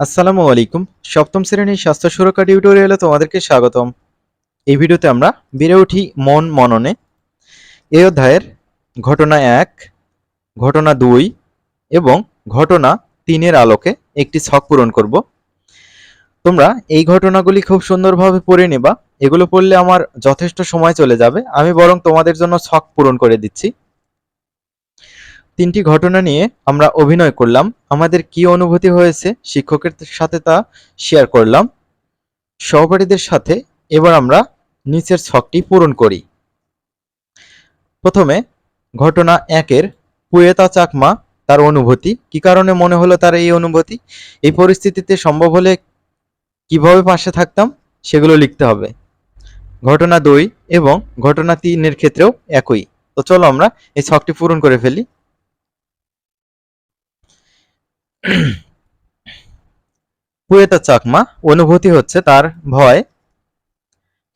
আসসালামু আলাইকুম। সপ্তম শ্রেণির স্বাস্থ্য সুরক্ষা টিউটোরিয়ালে তোমাদেরকে স্বাগতম। এই ভিডিওতে আমরা বেড়ে উঠি মন মননে। এই অধ্যায়ের ঘটনা এক, ঘটনা দুই এবং ঘটনা তিনের আলোকে একটি ছক পূরণ করব। তোমরা এই ঘটনাগুলি খুব সুন্দরভাবে পড়ে নেবা। এগুলো পড়লে আমার যথেষ্ট সময় চলে যাবে। আমি বরং তোমাদের জন্য ছক পূরণ করে দিচ্ছি। তিনটি ঘটনা নিয়ে আমরা অভিনয় করলাম। আমাদের কি অনুভূতি হয়েছে শিক্ষকের সাথে তা শেয়ার করলাম। সহপাঠীদের সাথে এবার আমরা নিচের ছকটি পূরণ করি। প্রথমে, ঘটনা একের পুয়েতা চাকমা তার অনুভূতি। কি কারণে মনে হলো তার এই অনুভূতি? এই পরিস্থিতিতে সম্ভব হলে কীভাবে পাশে থাকতাম সেগুলো লিখতে হবে। ঘটনা দুই এবং ঘটনা তিনের ক্ষেত্রেও একই। তো চলো আমরা এই ছকটি পূরণ করে ফেলি। পুয়েতা চাকমা, অনুভূতি হচ্ছে তার ভয়।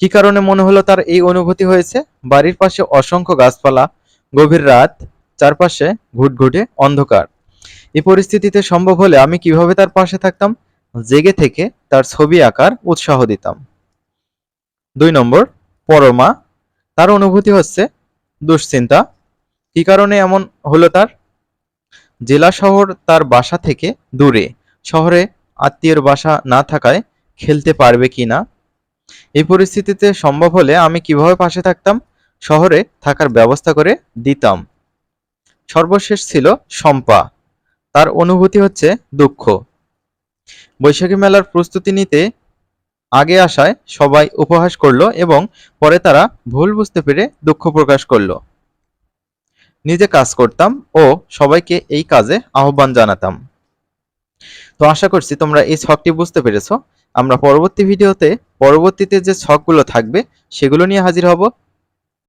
কি কারণে মনে হলো তার এই অনুভূতি হয়েছে? বাড়ির পাশে অসংখ্য গাছপালা, গভীর রাত, চারপাশে ঘুটঘুটে অন্ধকার। এই পরিস্থিতিতে সম্ভব হলে আমি কীভাবে তার পাশে থাকতাম? জেগে থেকে তার ছবি আঁকার উৎসাহ দিতাম। দুই নম্বর, পরমা, তার অনুভূতি হচ্ছে দুশ্চিন্তা। কি কারণে এমন হলো তার? জেলা শহর তার বাসা থেকে দূরে। শহরে আত্মীয়ের বাসা না থাকায় খেলতে পারবে কি না? এই পরিস্থিতিতে সম্ভব হলে আমি কীভাবে পাশে থাকতাম? শহরে থাকার ব্যবস্থা করে দিতাম। সর্বশেষ ছিল শম্পা। তার অনুভূতি হচ্ছে দুঃখ। বৈশাখী মেলার প্রস্তুতি নিতে আগে আসায় সবাই উপহাস করল এবং পরে তারা ভুল বুঝতে পেরে দুঃখ প্রকাশ করল। নিজে কাজ করতাম ও সবাইকে এই কাজে আহ্বান জানাতাম। তো আশা করছি তোমরা এই ছকটি বুঝতে পেরেছ। আমরা পরবর্তী ভিডিওতে পরবর্তীতে যে ছকগুলো থাকবে সেগুলো নিয়ে হাজির হব।